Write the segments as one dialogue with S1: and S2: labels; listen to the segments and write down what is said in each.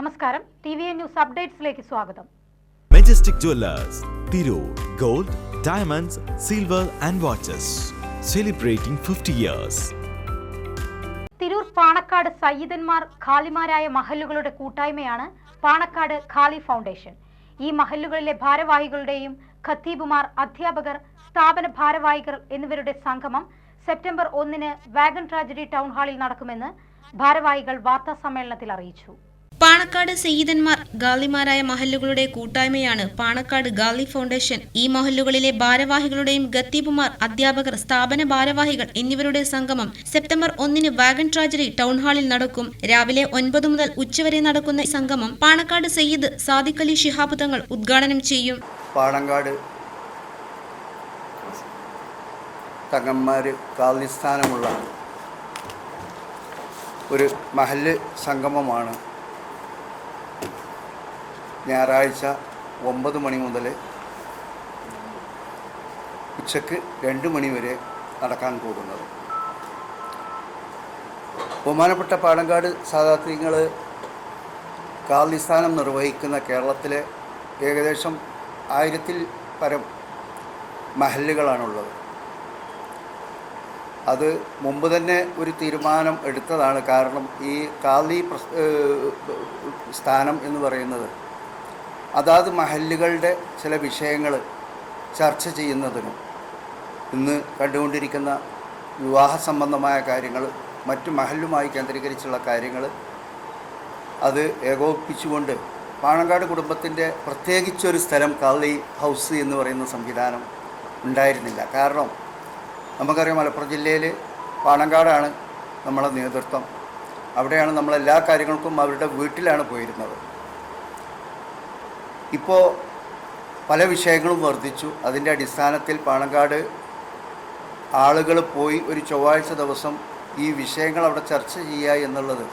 S1: നമസ്കാരം. T V A news അപ്ഡേറ്റ്സിലേക്ക് സ്വാഗതം.
S2: Majestic jewellers Tirur gold diamonds silver and watches celebrating fifty years
S1: Tirur Panakkad സയ്യിദന്മാർ ഖാലിമാരായ മഹല്ലുകളുടെ കൂട്ടായ്മയാണ് പാണക്കാട് ഖാലി ഫൗണ്ടേഷൻ. ഈ മഹല്ലുകളിലെ ഭാരവാഹികളുടെയും ഖത്തീബുമാർ അധ്യാപകർ സ്ഥാപന ഭാരവാഹികൾ എന്നിവരുടെ സംഗമം സെപ്റ്റംബർ ഒന്നിന് വാഗൺ ട്രാജഡി ടൗൺ ഹാളിൽ നടക്കുമെന്ന് ഭാരവാഹികൾ വാർത്താ സമ്മേളനത്തിൽ അറിയിച്ചു.
S3: പാണക്കാട് സയ്യിദന്മാർ ഗാലിമാരായ മഹല്ലുകളുടെ കൂട്ടായ്മയാണ് പാണക്കാട് ഗാലി ഫൗണ്ടേഷൻ. ഈ മഹല്ലുകളിലെ ഭാരവാഹികളുടെയും ഗത്തീബുമാർ അധ്യാപകർ സ്ഥാപന ഭാരവാഹികൾ എന്നിവരുടെ സംഗമം സെപ്റ്റംബർ ഒന്നിന് വാഗൺ ട്രാജഡി ടൗൺ ഹാളിൽ നടക്കും. രാവിലെ ഒൻപത് മുതൽ ഉച്ചവരെ നടക്കുന്ന സംഗമം പാണക്കാട് സയ്യിദ് സാദിഖ് അലി തങ്ങൾ ഉദ്ഘാടനം ചെയ്യും.
S4: പാണക്കാട് ഒരു മഹല്ല് സംഗമമാണ് ഞായറാഴ്ച ഒമ്പത് മണി മുതൽ ഉച്ചയ്ക്ക് രണ്ട് മണി വരെ നടക്കാൻ പോകുന്നത്. ബഹുമാനപ്പെട്ട പാണങ്കാട് സാധാർത്ഥ്യങ്ങൾ കാലിസ്ഥാനം നിർവഹിക്കുന്ന കേരളത്തിലെ ഏകദേശം ആയിരത്തിൽ പരം മഹല്ലുകളാണുള്ളത്. അത് മുമ്പ് തന്നെ ഒരു തീരുമാനം എടുത്തതാണ്. കാരണം ഈ കാലി സ്ഥാനം എന്ന് പറയുന്നത് അതാത് മഹല്ലുകളുടെ ചില വിഷയങ്ങൾ ചർച്ച ചെയ്യുന്നതിനും ഇന്ന് കണ്ടുകൊണ്ടിരിക്കുന്ന വിവാഹ സംബന്ധമായ കാര്യങ്ങൾ മറ്റു മഹലുമായി കേന്ദ്രീകരിച്ചുള്ള കാര്യങ്ങൾ അത് ഏകോപിപ്പിച്ചുകൊണ്ട് പാണങ്കാട് കുടുംബത്തിന്റെ പ്രത്യേകിച്ചൊരു സ്ഥലം കള്ളി ഹൗസ് എന്ന് പറയുന്ന സംവിധാനം ഉണ്ടായിരുന്നില്ല. കാരണം നമുക്കറിയാം മലപ്പുറം ജില്ലയിൽ പാണങ്കാടാണ് നമ്മളെ നേതൃത്വം. അവിടെയാണ് നമ്മളെല്ലാ കാര്യങ്ങൾക്കും അവരുടെ വീട്ടിലാണ് പോയിരുന്നത്. ഇപ്പോൾ പല വിഷയങ്ങളും വർദ്ധിച്ചു. അതിന്റെ അടിസ്ഥാനത്തിൽ പാണങ്കാട് ആളുകൾ പോയി ഒരു ചൊവ്വാഴ്ച ദിവസം ഈ വിഷയങ്ങൾ അവിടെ ചർച്ച ചെയ്യുക എന്നുള്ളത്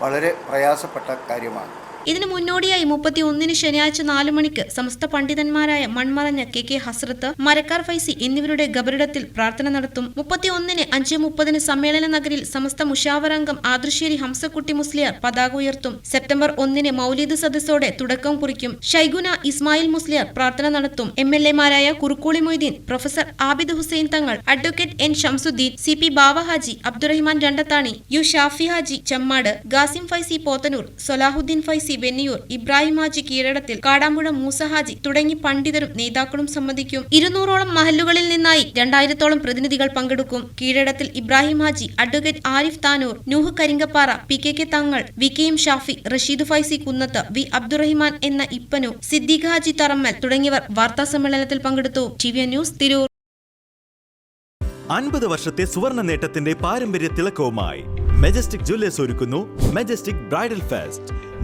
S4: വളരെ പ്രയാസപ്പെട്ട കാര്യമാണ്.
S3: ഇതിനു മുന്നോടിയായി മുപ്പത്തി ഒന്നിന് ശനിയാഴ്ച നാലു മണിക്ക് സമസ്ത പണ്ഡിതന്മാരായ മൺമറഞ്ഞ കെ കെ ഹസ്രത്ത് മരക്കാർ ഫൈസി എന്നിവരുടെ ഗബറിടത്തിൽ പ്രാർത്ഥന നടത്തും. മുപ്പത്തി ഒന്നിന് അഞ്ച് മുപ്പതിന് സമ്മേളന നഗരിൽ സമസ്ത മുഷാവറംഗം ആദൃശ്ശേരി ഹംസക്കുട്ടി മുസ്ലിയാർ പതാക ഉയർത്തും. സെപ്റ്റംബർ ഒന്നിന് മൗലീദ് സദസ്സോടെ തുടക്കം കുറിക്കും. ഷൈഗുന ഇസ്മായിൽ മുസ്ലിയാർ പ്രാർത്ഥന നടത്തും. M L എമാരായ Kurukkoli Moideen professor Abid Hussain Thangal advocate N Shamsuddin C P Bava Haji Abdurahiman Randathani U Shafi Haji Chemmad Gasim Faizy Pothanur Solahuddeen Faizy Venniyur Ibrahim Haji Keezhadathil Kadampuzha Moosahaji തുടങ്ങി പണ്ഡിതരും നേതാക്കളും സംബന്ധിക്കും ഇരുന്നൂറോളം മഹല്ലുകളിൽ നിന്നായി രണ്ടായിരത്തോളം പ്രതിനിധികൾ പങ്കെടുക്കും. Keezhadathil Ibrahim Haji advocate Arif Tanur Nooh Karinkappara P K K Thangal V K M Shafi Rasheed Faizy Kunnath V Abdurahiman എന്ന ഇപ്പനു സിദ്ദീഖ് ഹാജി തറമ്മൽ തുടങ്ങിയവർ വാർത്താ സമ്മേളനത്തിൽ പങ്കെടുത്തു. T V news Tirur.
S2: അൻപത് വർഷത്തെ സുവർണ നേട്ടത്തിന്റെ പാരമ്പര്യ തിളക്കവുമായി മെജസ്റ്റിക് ജ്വല്ലേഴ്സ് ഒരുക്കുന്നു Majestic bridal fest.